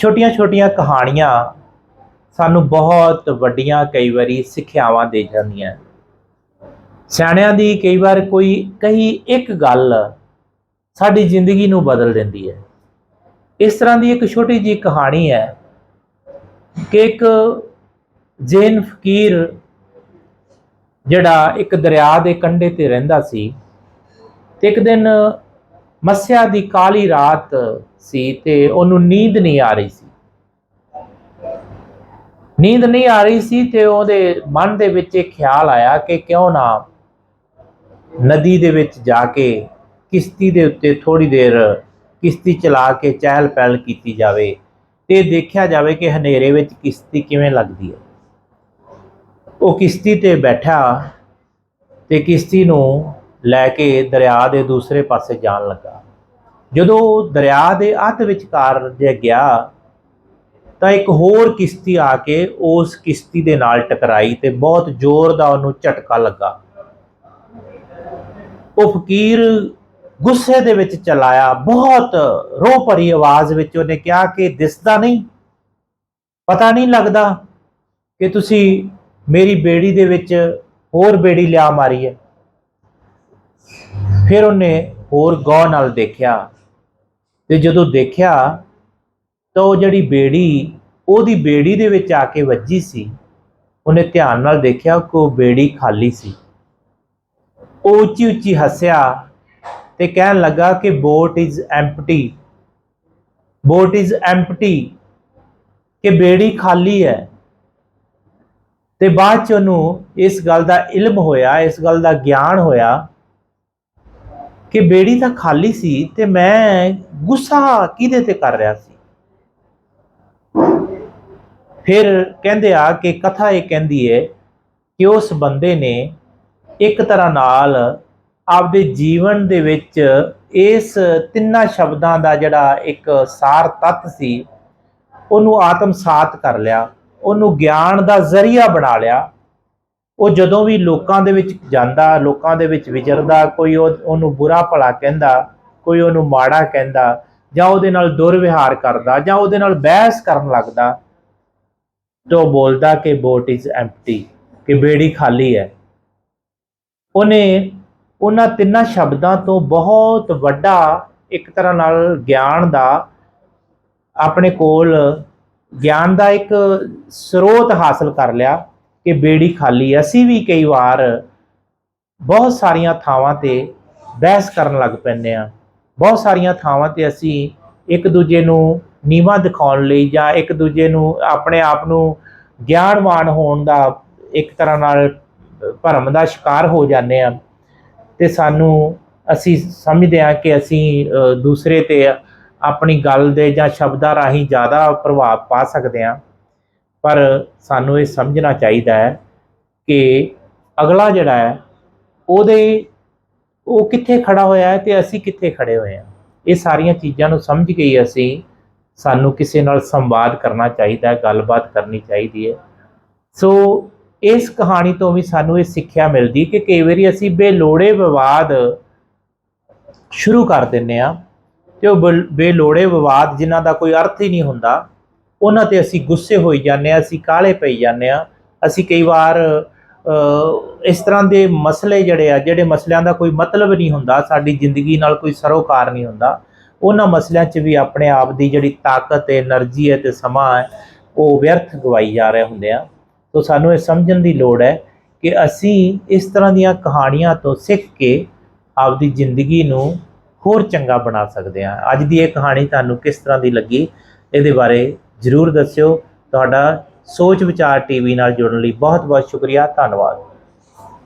ਛੋਟੀਆਂ-ਛੋਟੀਆਂ ਕਹਾਣੀਆਂ ਸਾਨੂੰ ਬਹੁਤ ਵੱਡੀਆਂ ਕਈ ਵਾਰੀ ਸਿੱਖਿਆਵਾਂ ਦੇ ਜਾਂਦੀਆਂ। ਸਿਆਣਿਆਂ ਦੀ ਕਈ ਵਾਰ ਕੋਈ ਕਹੀ ਇੱਕ ਗੱਲ ਸਾਡੀ ਜ਼ਿੰਦਗੀ ਨੂੰ ਬਦਲ ਦਿੰਦੀ ਹੈ। ਇਸ ਤਰ੍ਹਾਂ ਦੀ ਇੱਕ ਛੋਟੀ ਜੀ ਕਹਾਣੀ ਹੈ ਕਿ ਇੱਕ ਜੈਨ ਫਕੀਰ ਜਿਹੜਾ ਇੱਕ ਦਰਿਆ ਦੇ ਕੰਢੇ ਤੇ ਰਹਿੰਦਾ ਸੀ, ਤੇ ਇੱਕ ਦਿਨ ਮੱਸਿਆ ਦੀ ਕਾਲੀ ਰਾਤ ਸੀ ਤੇ ਉਹਨੂੰ ਨੀਂਦ ਨਹੀਂ ਆ ਰਹੀ ਸੀ। ਨੀਂਦ ਨਹੀਂ ਆ ਰਹੀ ਸੀ ਤੇ ਉਹਦੇ ਮਨ ਦੇ ਵਿੱਚ ਇਹ ਖਿਆਲ ਆਇਆ ਕਿ ਕਿਉਂ ਨਾ ਨਦੀ ਦੇ ਵਿੱਚ ਜਾ ਕੇ ਕਿਸ਼ਤੀ ਦੇ ਉੱਤੇ ਥੋੜੀ ਦੇਰ ਕਿਸ਼ਤੀ ਚਲਾ ਕੇ ਚਹਿਲ ਪਹਿਲ ਕੀਤੀ ਜਾਵੇ ਤੇ ਦੇਖਿਆ ਜਾਵੇ ਕਿ ਹਨੇਰੇ ਵਿੱਚ ਕਿਸ਼ਤੀ ਕਿਵੇਂ ਲੱਗਦੀ ਹੈ। ਉਹ ਕਿਸ਼ਤੀ ਤੇ ਬੈਠਾ ਤੇ ਕਿਸ਼ਤੀ ਨੂੰ ਲੈ ਕੇ ਦਰਿਆ ਦੇ ਦੂਸਰੇ ਪਾਸੇ ਜਾਣ ਲੱਗਾ। ਜਦੋਂ ਦਰਿਆ ਦੇ ਅੱਧ ਵਿਚਕਾਰ ਜੇ ਗਿਆ, ਤਾਂ ਇੱਕ ਹੋਰ ਕਿਸ਼ਤੀ ਆ ਕੇ ਉਸ ਕਿਸ਼ਤੀ ਦੇ ਨਾਲ ਟਕਰਾਈ ਤੇ ਬਹੁਤ ਜ਼ੋਰ ਦਾ ਉਹਨੂੰ ਝਟਕਾ ਲੱਗਾ। ਉਹ ਫਕੀਰ ਗੁੱਸੇ ਦੇ ਵਿੱਚ ਚਲਾਇਆ, ਬਹੁਤ ਰੋਹ ਭਰੀ ਆਵਾਜ਼ ਵਿੱਚ ਉਹਨੇ ਕਿਹਾ ਕਿ ਦਿਸਦਾ ਨਹੀਂ, ਪਤਾ ਨਹੀਂ ਲੱਗਦਾ ਕਿ ਤੁਸੀਂ ਮੇਰੀ ਬੇੜੀ ਦੇ ਵਿੱਚ ਹੋਰ ਬੇੜੀ ਲਿਆ ਮਾਰੀ ਹੈ। ਫਿਰ ਉਹਨੇ ਹੋਰ ਗੌਰ ਨਾਲ ਦੇਖਿਆ ਤੇ ਜਦੋਂ ਦੇਖਿਆ ਤਾਂ ਉਹ ਜਿਹੜੀ ਬੇੜੀ, ਉਹਦੀ ਬੇੜੀ ਦੇ ਵਿੱਚ ਆ ਕੇ ਵੱਜੀ ਸੀ। ਉਹਨੇ ਧਿਆਨ ਨਾਲ ਦੇਖਿਆ ਕਿ ਉਹ ਬੇੜੀ ਖਾਲੀ ਸੀ। ਉਹ ਉੱਚੀ ਉੱਚੀ ਹੱਸਿਆ ਤੇ ਕਹਿਣ ਲੱਗਾ ਕਿ boat is empty boat is empty ਕਿ ਬੇੜੀ ਖਾਲੀ ਹੈ। ਤੇ ਬਾਅਦ ਚ ਉਹਨੂੰ ਇਸ ਗੱਲ ਦਾ ਇਲਮ ਹੋਇਆ, ਇਸ ਗੱਲ ਦਾ ਗਿਆਨ ਹੋਇਆ ਕਿ ਬੇੜੀ ਤਾਂ ਖਾਲੀ ਸੀ ਤੇ ਮੈਂ ਗੁੱਸਾ ਕਿਹਦੇ ਤੇ ਕਰ ਰਿਹਾ ਸੀ? ਫਿਰ ਕਹਿੰਦੇ ਆ ਕਿ ਕਥਾ ਇਹ ਕਹਿੰਦੀ ਹੈ ਕਿ ਉਸ ਬੰਦੇ ਨੇ ਇੱਕ ਤਰ੍ਹਾਂ ਨਾਲ ਆਪਦੇ ਜੀਵਨ ਦੇ ਵਿੱਚ ਇਸ ਤਿੰਨਾਂ ਸ਼ਬਦਾਂ ਦਾ ਜਿਹੜਾ ਇੱਕ ਸਾਰ ਤੱਤ ਸੀ, ਉਹਨੂੰ ਆਤਮਸਾਤ ਕਰ ਲਿਆ, ਉਹਨੂੰ ਗਿਆਨ ਦਾ ਜ਼ਰੀਆ ਬਣਾ ਲਿਆ ਉਹ ਜਦੋਂ ਵੀ ਲੋਕਾਂ ਦੇ ਵਿੱਚ ਜਾਂਦਾ, ਲੋਕਾਂ ਦੇ ਵਿੱਚ ਵਿਚਰਦਾ, ਕੋਈ ਉਹ- ਉਹਨੂੰ ਬੁਰਾ ਭਲਾ ਕਹਿੰਦਾ, ਕੋਈ ਉਹਨੂੰ ਮਾੜਾ ਕਹਿੰਦਾ, ਜਾਂ ਉਹਦੇ ਨਾਲ ਦੁਰਵਿਹਾਰ ਕਰਦਾ, ਜਾਂ ਉਹਦੇ ਨਾਲ ਬਹਿਸ ਕਰਨ ਲੱਗਦਾ, ਤੇ ਉਹ ਬੋਲਦਾ ਕਿ ਬੋਟ ਇਜ਼ ਐਮਪਟੀ ਕਿ ਬੇੜੀ ਖਾਲੀ ਹੈ। ਉਹਨੇ ਉਹਨਾਂ ਤਿੰਨਾਂ ਸ਼ਬਦਾਂ ਤੋਂ ਬਹੁਤ ਵੱਡਾ ਇੱਕ ਤਰ੍ਹਾਂ ਨਾਲ ਗਿਆਨ ਦਾ, ਆਪਣੇ ਕੋਲ ਗਿਆਨ ਦਾ ਇੱਕ ਸਰੋਤ ਹਾਸਲ ਕਰ ਲਿਆ। ਕਿ ਬੇੜੀ ਖਾਲੀ ਅਸੀਂ ਵੀ ਕਈ ਵਾਰ ਬਹੁਤ ਸਾਰੀਆਂ ਥਾਵਾਂ ਤੇ ਬਹਿਸ ਕਰਨ ਲੱਗ ਪੈਂਦੇ ਆ ਬਹੁਤ ਸਾਰੀਆਂ ਥਾਵਾਂ ਤੇ ਅਸੀਂ ਇੱਕ ਦੂਜੇ ਨੂੰ ਨੀਵਾ ਦਿਖਾਉਣ ਲਈ ਜਾਂ ਇੱਕ ਦੂਜੇ ਨੂੰ ਆਪਣੇ ਆਪ ਨੂੰ ਗਿਆਨਵਾਨ ਹੋਣ ਦਾ ਇੱਕ ਤਰ੍ਹਾਂ ਨਾਲ ਭਰਮ ਦਾ ਸ਼ਿਕਾਰ ਹੋ ਜਾਂਦੇ ਆ ਤੇ ਸਾਨੂੰ ਅਸੀਂ ਸਮਝਦੇ ਹਾਂ ਕਿ ਅਸੀਂ ਦੂਸਰੇ ਤੇ ਆਪਣੀ ਗੱਲ ਦੇ ਜਾਂ ਸ਼ਬਦਾਂ ਰਾਹੀਂ ਜ਼ਿਆਦਾ ਪ੍ਰਭਾਵ ਪਾ ਸਕਦੇ ਹਾਂ। ਪਰ ਸਾਨੂੰ ਇਹ ਸਮਝਣਾ ਚਾਹੀਦਾ ਹੈ ਕਿ ਅਗਲਾ ਜਿਹੜਾ ਹੈ, ਉਹਦੇ ਉਹ ਕਿੱਥੇ ਖੜਾ ਹੋਇਆ ਹੈ ਤੇ ਅਸੀਂ ਕਿੱਥੇ ਖੜੇ ਹੋਏ ਹਾਂ। ਇਹ ਸਾਰੀਆਂ ਚੀਜ਼ਾਂ ਨੂੰ ਸਮਝ ਕੇ ਹੀ ਅਸੀਂ ਸਾਨੂੰ ਕਿਸੇ ਨਾਲ ਸੰਵਾਦ ਕਰਨਾ ਚਾਹੀਦਾ ਗੱਲਬਾਤ ਕਰਨੀ ਚਾਹੀਦੀ ਹੈ। ਸੋ ਇਸ ਕਹਾਣੀ ਤੋਂ ਵੀ ਸਾਨੂੰ ਇਹ ਸਿੱਖਿਆ ਮਿਲਦੀ ਕਿ ਕਈ ਵਾਰੀ ਅਸੀਂ ਬੇਲੋੜੇ ਵਿਵਾਦ ਸ਼ੁਰੂ ਕਰ ਦਿੰਨੇ ਆ ਤੇ ਉਹ ਬਲ- ਬੇਲੋੜੇ ਵਿਵਾਦ ਜਿਨ੍ਹਾਂ ਦਾ ਕੋਈ ਅਰਥ ਹੀ ਨਹੀਂ ਹੁੰਦਾ। ਉਹਨਾਂ ਤੇ ਅਸੀਂ ਗੁੱਸੇ ਹੋਈ ਜਾਂਦੇ ਆ ਅਸੀਂ ਕਾਲੇ ਪਈ ਜਾਂਦੇ ਆ ਅਸੀਂ ਕਈ ਵਾਰ ਇਸ ਤਰ੍ਹਾਂ ਦੇ ਮਸਲੇ ਜਿਹੜੇ ਆ, ਜਿਹੜੇ ਮਸਲਿਆਂ ਦਾ ਕੋਈ ਮਤਲਬ ਨਹੀਂ ਹੁੰਦਾ, ਸਾਡੀ ਜ਼ਿੰਦਗੀ ਨਾਲ ਕੋਈ ਸਰੋਕਾਰ ਨਹੀਂ ਹੁੰਦਾ, ਉਹਨਾਂ ਮਸਲਿਆਂ 'ਚ ਵੀ ਆਪਣੇ ਆਪ ਦੀ ਜਿਹੜੀ ਤਾਕਤ ਹੈ, એનર્ਜੀ ਹੈ ਤੇ ਸਮਾਂ ਹੈ, ਉਹ ਵਿਅਰਥ ਗਵਾਈ ਜਾ ਰਹੇ ਹੁੰਦੇ ਆ। ਸੋ ਸਾਨੂੰ ਇਹ ਸਮਝਣ ਦੀ ਲੋੜ ਹੈ ਕਿ ਅਸੀਂ ਇਸ ਤਰ੍ਹਾਂ ਦੀਆਂ ਕਹਾਣੀਆਂ ਤੋਂ ਸਿੱਖ ਕੇ ਆਪਦੀ ਜ਼ਿੰਦਗੀ ਨੂੰ ਹੋਰ ਚੰਗਾ ਬਣਾ ਸਕਦੇ ਹਾਂ। ਅੱਜ ਦੀ ਇਹ ਕਹਾਣੀ ਤੁਹਾਨੂੰ ਕਿਸ ਤਰ੍ਹਾਂ ਦੀ ਲੱਗੀ, ਇਹਦੇ ਬਾਰੇ ਜਰੂਰ ਦੱਸਿਓ। ਤੁਹਾਡਾ ਸੋਚ ਵਿਚਾਰ ਟੀਵੀ ਨਾਲ ਜੁੜਨ ਲਈ ਬਹੁਤ ਬਹੁਤ ਸ਼ੁਕਰੀਆ। ਧੰਨਵਾਦ।